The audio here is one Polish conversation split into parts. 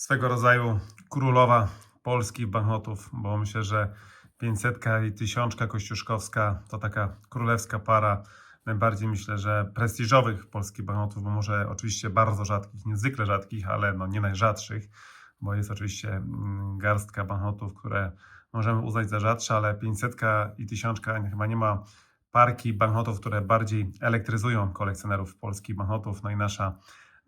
swego rodzaju królowa polskich banknotów, bo myślę, że 500 i 1000 kościuszkowska to taka królewska para najbardziej myślę, że prestiżowych polskich banknotów, bo może oczywiście bardzo rzadkich, niezwykle rzadkich, ale no nie najrzadszych, bo jest oczywiście mm, garstka banknotów, które możemy uznać za rzadsze, ale 500 i 1000 chyba nie ma parki banknotów, które bardziej elektryzują kolekcjonerów polskich banknotów. No i nasza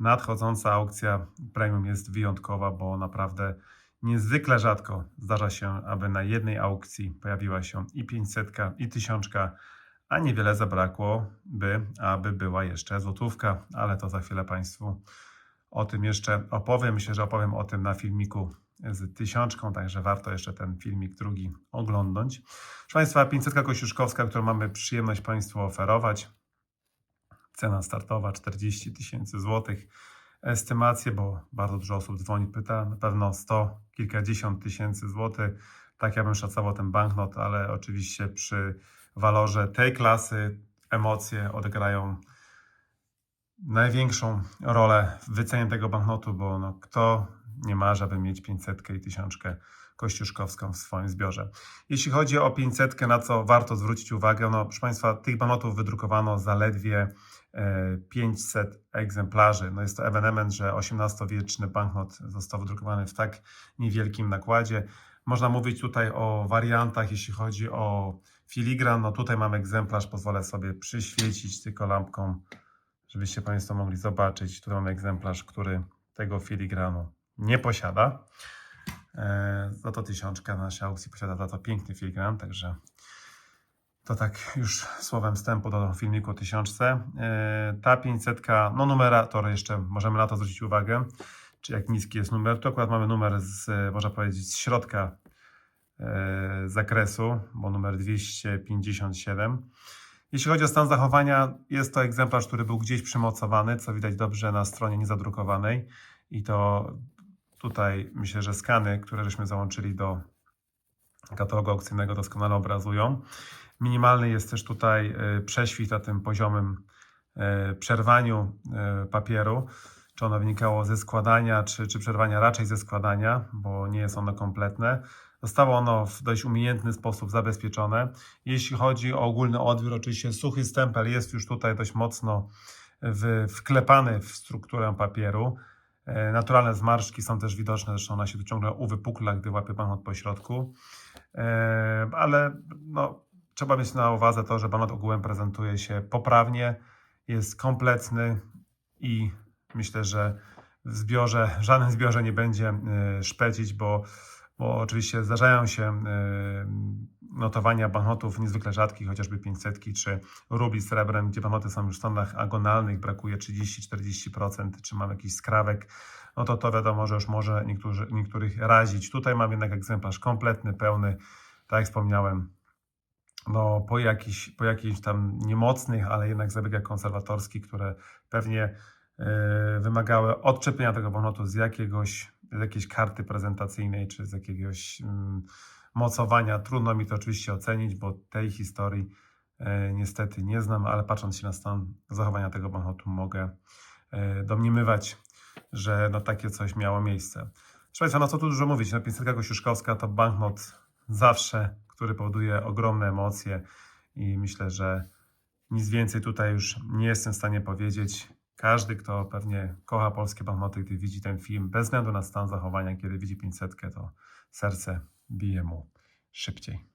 nadchodząca aukcja premium jest wyjątkowa, bo naprawdę niezwykle rzadko zdarza się, aby na jednej aukcji pojawiła się i 500, i 1000, a niewiele zabrakło, by aby była jeszcze złotówka, ale to za chwilę Państwu o tym jeszcze opowiem. Myślę, że opowiem o tym na filmiku z tysiączką, także warto jeszcze ten filmik drugi oglądnąć. Proszę Państwa, 500 Kościuszkowska, którą mamy przyjemność Państwu oferować. Cena startowa 40 tysięcy złotych. Estymacje, bo bardzo dużo osób dzwoni, pyta, na pewno 100, kilkadziesiąt tysięcy złotych. Tak ja bym szacował ten banknot, ale oczywiście przy walorze tej klasy emocje odegrają największą rolę w wycenie tego banknotu, bo no, kto nie ma, żeby mieć 500 i 1000 kościuszkowską w swoim zbiorze. Jeśli chodzi o 500, na co warto zwrócić uwagę, no proszę Państwa, tych banknotów wydrukowano zaledwie e, 500 egzemplarzy. No jest to ewenement, że XVIII-wieczny banknot został wydrukowany w tak niewielkim nakładzie. Można mówić tutaj o wariantach, jeśli chodzi o filigran. No tutaj mam egzemplarz, pozwolę sobie przyświecić tylko lampką, żebyście Państwo mogli zobaczyć. Tutaj mam egzemplarz, który tego filigranu nie posiada. E, Za to tysiączka nasza aukcji posiada za to piękny filigran, także to tak już słowem wstępu do filmiku o tysiączce. E, Ta 500, no numerator jeszcze, możemy na to zwrócić uwagę, czy jak niski jest numer. Tu akurat mamy numer z, można powiedzieć, z środka e, zakresu, bo numer 257. Jeśli chodzi o stan zachowania, jest to egzemplarz, który był gdzieś przymocowany, co widać dobrze na stronie niezadrukowanej. I to tutaj myślę, że skany, które żeśmy załączyli do katalogu aukcyjnego doskonale obrazują. Minimalny jest też tutaj e, prześwit na tym poziomym e, przerwaniu e, papieru. Czy ono wynikało ze składania, czy, czy przerwania raczej ze składania, bo nie jest ono kompletne. Zostało ono w dość umiejętny sposób zabezpieczone. Jeśli chodzi o ogólny odbiór, oczywiście suchy stempel jest już tutaj dość mocno w, wklepany w strukturę papieru. E, Naturalne zmarszczki są też widoczne, zresztą ona się tu ciągle uwypukla, gdy łapie banknot po środku. E, Ale no, trzeba mieć na uwadze to, że banknot ogółem prezentuje się poprawnie, jest kompletny i myślę, że w zbiorze, żadnym zbiorze nie będzie e, szpecić, bo, bo oczywiście zdarzają się notowania banknotów niezwykle rzadkich, chociażby 500 czy rubli z srebrem, gdzie banknoty są już w stanach agonalnych, brakuje 30-40%, czy mam jakiś skrawek, no to to wiadomo, że już może niektórzy, niektórych razić. Tutaj mam jednak egzemplarz kompletny, pełny, tak jak wspomniałem, no, po, jakichś, po jakichś tam niemocnych, ale jednak zabiegach konserwatorskich, które pewnie e, wymagały odczepienia tego banknotu z jakiegoś, z jakiejś karty prezentacyjnej, czy z jakiegoś mm, mocowania. Trudno mi to oczywiście ocenić, bo tej historii e, niestety nie znam, ale patrząc się na stan zachowania tego banknotu mogę e, domniemywać, że no, takie coś miało miejsce. Proszę no co tu dużo mówić, no 500 Kościuszkowska to banknot zawsze, który powoduje ogromne emocje i myślę, że nic więcej tutaj już nie jestem w stanie powiedzieć. Każdy, kto pewnie kocha polskie banknoty, gdy widzi ten film, bez względu na stan zachowania, kiedy widzi 500, to serce bije mu szybciej.